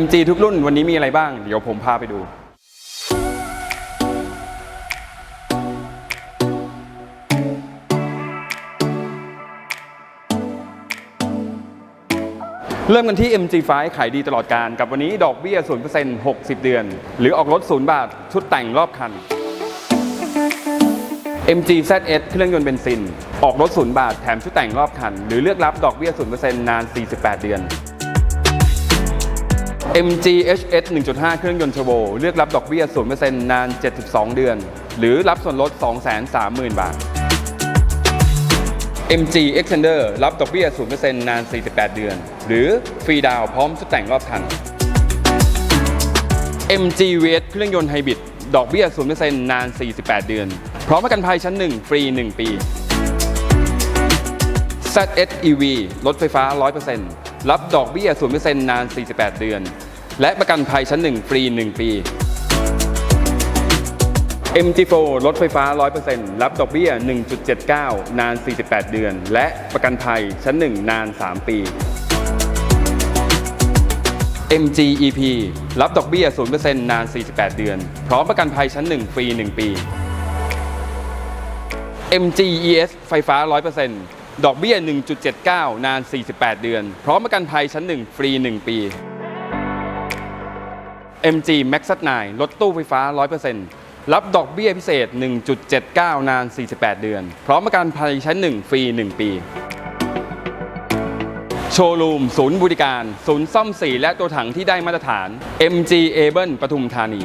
MG ทุกรุ่นวันนี้มีอะไรบ้าง เดี๋ยวผมพาไปดู เริ่มกันที่ MG5 ขายดีตลอดการ กับวันนี้ดอกเบี้ย 0% 60 เดือน หรือออกรถ 0 บาท ชุดแต่งรอบคัน MG ZS เครื่องยนต์เบนซิน ออกรถ 0 บาท แถมชุดแต่งรอบคัน หรือเลือกรับดอกเบี้ย 0%นาน 48 เดือน MG HS 1.5 เครื่องยนต์เทอร์โบ เลือกรับดอกเบี้ย 0%นาน 72 เดือน หรือรับส่วนลด 230,000 บาท MG Extender รับดอกเบี้ย 0%นาน 48 เดือน หรือฟรีดาวพร้อมชุดแต่งรอบคัน MG VS เครื่องยนต์ไฮบริดดอกเบี้ย 0%นาน 48 เดือน พร้อมประกันภัยชั้น 1 ฟรี 1 ปี ZS EV รถไฟฟ้า 100% รับดอกเบี้ย0%นาน 48 เดือน และประกันภัยชั้น 1 ฟรี 1 ปี MG4 รถไฟฟ้า 100%รับดอกเบี้ย 1.79 นาน 48 เดือน และประกันภัยชั้น 1 นาน 3 ปี MG EP รับดอกเบี้ย 0%นาน 48 เดือน พร้อมประกันภัยชั้น 1 ฟรี 1 ปี MG ES ไฟฟ้า 100% ดอกเบี้ย 1.79 นาน 48 เดือน พร้อมประกันภัยชั้น 1 ฟรี 1 ปี MG Max 9รถตู้ไฟฟ้า 100%รับดอกเบี้ยพิเศษ 1.79 นาน 48 เดือน พร้อมประกันภัยชั้น 1 ฟรี 1 ปี โชว์รูม ศูนย์บริการ ศูนย์ซ่อมสีและตัวถังที่ได้มาตรฐาน MG Able ปทุมธานี